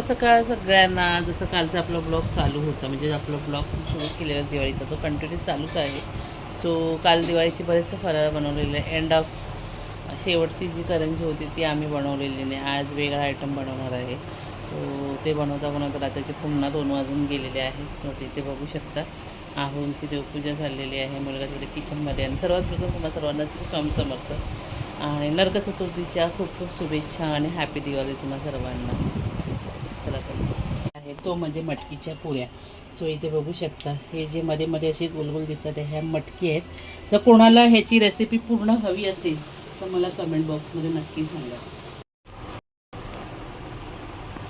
सकाळ सगळ्यांना जसं कालचा आपला ब्लॉग चालू होता म्हणजे आपला ब्लॉग सुरू केलेला दिवाळीचा तो कंटिन्यू चालूच आहे. सो काल दिवाळीची बरेचसे फराळ बनवलेले एंड ऑफ शेवटची जी करंजी होती ती आम्ही बनवलेली नाही. आज वेगळा आयटम बनवणार आहे. सो ते बनवता बनवता रात्रीचे पुन्हा दोन वाजून गेलेले आहे. सो तिथे बघू शकता आहोंची देवपूजा झालेली आहे. मुलगा तिकडे किचनमध्ये आणि सर्वात प्रथम तुम्हाला सर्वांना स्वामी समर्थ आणि नरक चतुर्थीच्या खूप खूप शुभेच्छा आणि हॅपी दिवाळी तुम्हा सर्वांना. आहे तो म्हणजे मटकीच्या पोळ्या सो इथे बघू शकता हे जे मध्ये मध्ये असे गोलगोल दिसत आहे ह्या मटकी आहेत. तर कोणाला ह्याची रेसिपी पूर्ण हवी असेल तर मला कमेंट बॉक्समध्ये नक्की सांगा.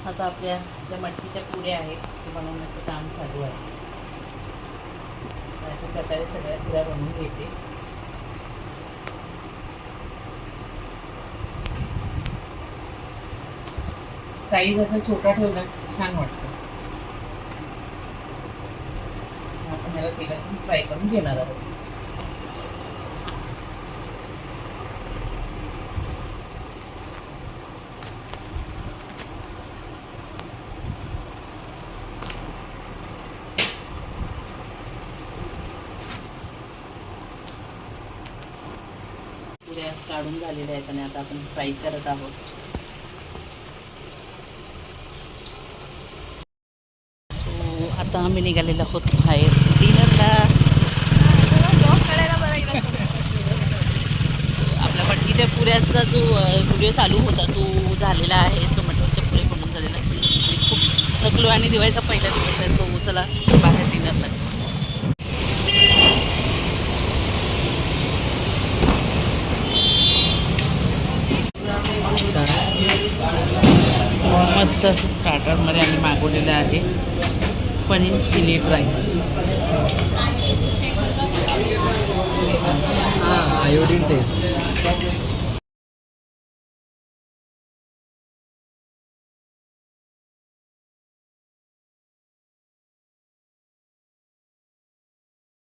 आता आपल्या ज्या मटकीच्या पुऱ्या आहेत ते बनवण्याचं काम चालू आहे. अशा प्रकारे सगळ्या पुऱ्या बनवून घेते. साईज असा छोटा ठेवला छान वाटतं. आपण तेलातून फ्राय करून घेणार आहोत. काढून झालेल्या आहेत आणि आता आपण फ्राय करत आहोत. आता आम्ही निघालेलो आहोत बाहेर. डिनरला आपल्या मटकीच्या पुऱ्याचा जो व्हिडिओ चालू होता तो झालेला आहे. तो मटकीच्या पुऱ्या बनवून झालेला. आणि खूप थकलो आणि दिवाळीचा पहिला दिवस आहे. तो चला बाहेर डिनरला मस्त स्टार्टरमध्ये आम्ही मागवलेलं आहे. Paneer chilli fry. हां आयोडीन टेस्ट